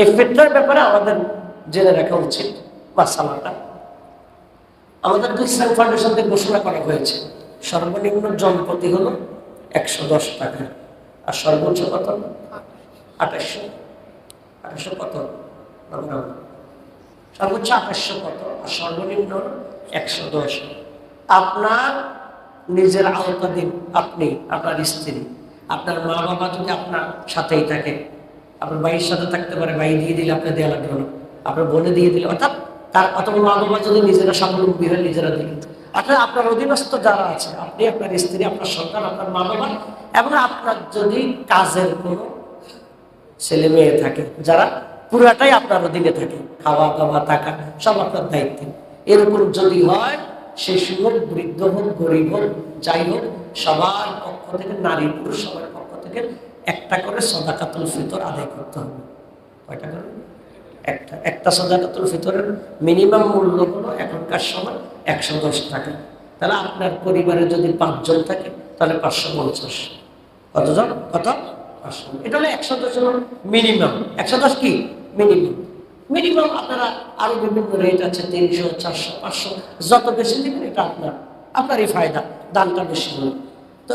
এই ফিতরার ব্যাপারে আমাদের জেনে রাখা উচিত মাসালাটা। আমাদের ইসলাম ফাউন্ডেশন থেকে ঘোষণা করা হয়েছে, সর্বনিম্ন জনপ্রতি হলো একশো দশ টাকা আর সর্বোচ্চ কত? আঠাশশো। আঠাশশো কত। সর্বোচ্চ আঠাশশো কত? আর সর্বনিম্ন একশো দশ। আপনার নিজের আওতাধীন আপনি, আপনার স্ত্রী, আপনার মা বাবা যদি আপনার সাথেই থাকে আপনার ভাইয়ের সাথে থাকতে পারে, ভাই দিয়ে দিলে আপনি দেওয়া লাগবে না। আপনার বোনে দিয়ে দিলে, অর্থাৎ তার অথবা মা বাবা যদি নিজেরা স্বাবলম্বী হয়, নিজেরা দিলেন অর্থাৎ আপনার অধীনস্থ যারা আছে, আপনি আপনার স্ত্রী, আপনার সন্তান, আপনার মা বাবা, এবং আপনার যদি কাজের কোনো ছেলে মেয়ে থাকে, যারা পুরাটাই আপনার অধীনে থাকে, খাওয়া দাওয়া, থাকা, সব আপনার দায়িত্বে। এরকম যদি হয় শিশু হোক বৃদ্ধ হোক, গরিব হোক, যাই হোক, সবার পক্ষ থেকে নারী পুরুষ সবার পক্ষ থেকে একটা করে সদাকাতুল ফিতর আদায় করতে হবে। কয়টা করে? একটা একটা সদাকাতুল ফিতরের মিনিমাম মূল্য হলো এখনকার সময় একশো দশ টাকা। তাহলে আপনার পরিবারে যদি পাঁচজন থাকে, তাহলে পাঁচশো পঞ্চাশ। কতজন? কত? পাঁচশো। এটা হলো একশো দশ মিনিমাম। একশো দশ কি? মিনিমাম। মিনিমাম আপনারা আরও বিভিন্ন রেট আছে, তিনশো, চারশো, পাঁচশো। যত বেশি দিবেন এটা আপনার, আপনারই ফায়দা দানটা বেশি হলো তো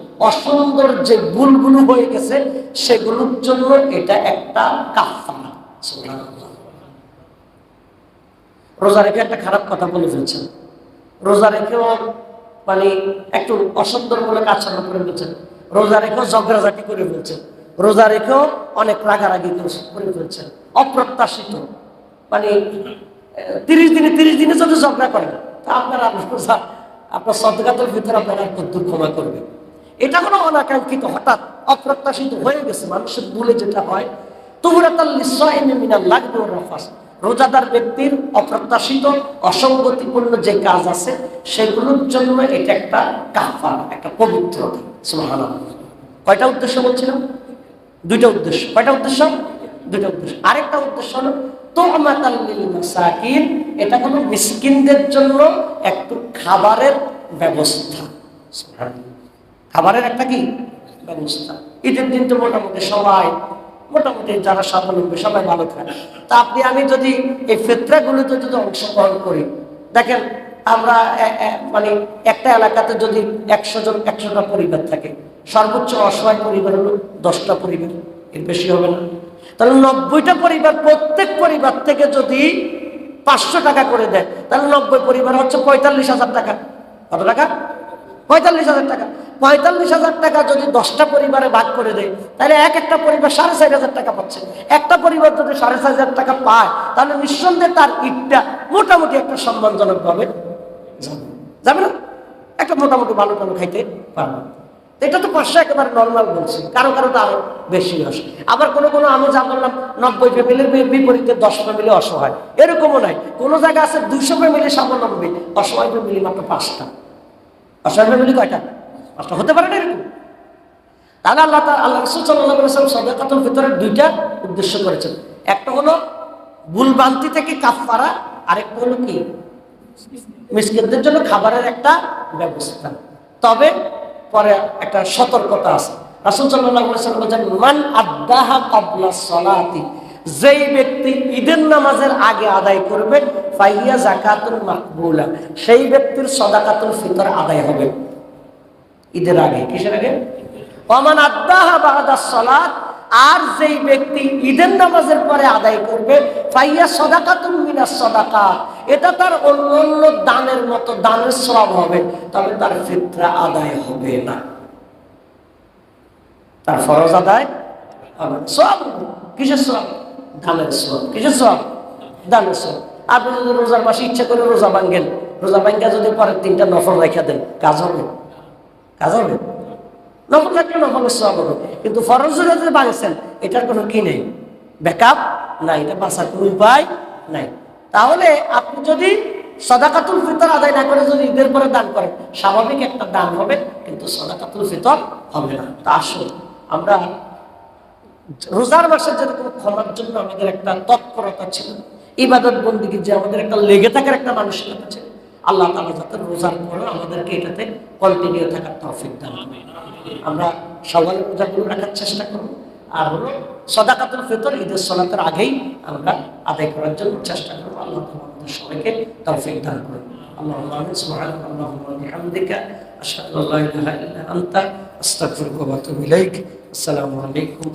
অসুন্দর যে ভুলগুলো হয়ে গেছে, সেগুলোর জন্য এটা একটা কাফারা। রোজা রেখে একটা খারাপ কথা বলে ফেলছেন। রোজা রেখেও মানে একটু অসুন্দরমূলক আচরণ করে ফেলছেন। রোজা রেখেও ঝগড়াঝাটি করে ফেলছেন। রোজা রেখেও অনেক রাগারাগি করে- ফেলছেন। অপ্রত্যাশিত। মানে তিরিশ দিনে তিরিশ দিনে যদি ঝগড়া করেন, তা আপনার আপনার সদগাতের ভিতরে আপনার কত ক্ষমা করবে? এটা কোনো অনাকাঙ্ক্ষিত, হঠাৎ অপ্রত্যাশিত হয়ে গেছে মানুষের ভুলে যেটা হয়। রোজাদার ব্যক্তির অপ্রত্যাশিত, অসঙ্গতিপূর্ণ যে কাজ আছে, সেগুলোর জন্য এটা একটা কাফার একটা পবিত্রতা সুবহানাল্লাহ। কয়টা উদ্দেশ্য বলছিলাম? দুইটা উদ্দেশ্য। কয়টা উদ্দেশ্য? দুইটা উদ্দেশ্য। আরেকটা উদ্দেশ্য হলো মাসাকিন, এটা হলো মিসকিনদের জন্য একটু খাবারের ব্যবস্থা। খাবারের একটা কি? ব্যবস্থা। ঈদের দিন তো মোটামুটি সবাই, মোটামুটি যারা স্বাবলম্বী সবাই ভালো খায়। তা আপনি, আমি যদি এই ফেতরাগুলোতে যদি অংশগ্রহণ করি, দেখেন আমরা মানে একটা এলাকাতে যদি একশো জন, একশোটা পরিবার থাকে, সর্বোচ্চ অসহায় পরিবার হলো দশটা পরিবার, এর বেশি হবে না। তাহলে নব্বইটা পরিবার, প্রত্যেক পরিবার থেকে যদি পাঁচশো টাকা করে দেয়, তাহলে নব্বই পরিবার হচ্ছে পঁয়তাল্লিশ হাজার টাকা। কত টাকা? পঁয়তাল্লিশ হাজার টাকা। পঁয়তাল্লিশ হাজার টাকা যদি দশটা পরিবারে ভাগ করে দেয়, তাহলে এক একটা পরিবার সাড়ে চার হাজার টাকা পাচ্ছে। একটা পরিবার যদি সাড়ে চার হাজার টাকা পায়, তাহলে নিঃসন্দেহে তার ঈদটা মোটামুটি একটা সম্মানজনক ভাবে যাবে। না? একটা মোটামুটি ভালো টালো খাইতে পারবে এটা তো পাঁচশো একেবারে নর্মাল বলছি। কারও কারও তো আরও বেশি আসে আবার কোনো কোনো, আমি যা বললাম, নব্বই ফ্যামিলির বিপরীতে দশ ফ্যামিলি অসহায়। এরকমও নাই। কোনো জায়গা আছে দুইশো ফ্যামিলি স্বাবলম্বী অসহায় ফ্যামিলি মাত্র পাঁচটা। ফ্যামিলি কয়টা? পাঁচটা হতে পারে না এরকম। তাহলে আল্লাহ আল্লাহ রসুল সাল্লাম সদাকাতুল ভিতরের দুইটা উদ্দেশ্য করেছেন। একটা হলো ভুলভ্রান্তি থেকে কাফারা আরেকটা হলো কি? মিসকিনদের জন্য খাবারের একটা ব্যবস্থা। তবে পরে একটা সতর্কতা আছে। রাসুল সাল্লাহ সাল্লাম বলছেন, মান আদাহা কাবলা সলাতি যেই ব্যক্তি ঈদের নামাজের আগে আদায় করবে, ফাইয়া জাকাতুল মাকবুলা। সেই ব্যক্তির সদাকাতুল ফিতর আদায় হবে। ঈদের আগে, কিসের আগে? ওমান আদাহা বাহাদা সলাত, আর যেই ব্যক্তি ঈদের নামাজের পরে আদায় করবে, ফাইয়া সদাকাতুল মিনাস সদাকা এটা তার অন্য অন্য দানের মতো, দানের সব হবে, তবে তার ফিতরা আদায় হবে না। তার ফরজ আদায় হবে সব কিসের সব দানের সব কিসের সব দানের সব আপনি যদি রোজার মাসে ইচ্ছা করে রোজা ভাঙ্গেন রোজা ভাঙ্গা যদি পরের তিনটা নফল রেখে দেন, কাজ হবে? কাজ হবে? নফল থাকলে নফলের সব হবে। কিন্তু ফরজ যদি বাঁচছেন এটার কোনো কি নেই? ব্যাকআপ নাই, এটা বাঁচার কোনো উপায় নাই। তাহলে আপনি যদি সদাকাতুল ফিতর আদায় না করে যদি ঈদের পরে দান করেন, স্বাভাবিক একটা দান হবে, কিন্তু সদাকাতুল ফিতর হবে না। তা আসুন, আমরা রোজার মাসের যেরকম ক্ষমার জন্য আমাদের একটা তৎপরতা ছিল, ইবাদত বন্দীকে যে আমাদের একটা লেগে থাকার একটা মানসিকতা ছিল, আল্লাহ তালা যাতে রোজার পরে আমাদেরকে এটাতে কন্টিনিউ থাকার তফিক দেন আমরা সবাই করে রাখার চেষ্টা করব। আর হলো সদাকাতুল ফেতর, ঈদের সলাতের আগেই আমরা আদায় করার জন্য চেষ্টা করব। আল্লাহ আমাদের সবাইকে তফিক দান করব আল্লাহ সুবহানাক, আল্লাহুম্মা বিহামদিকা, আশহাদু আল্লা ইলাহা ইল্লা আনতা, আস্তাগফিরুকা ওয়া আতুবু ইলাইক। আসসালামু আলাইকুম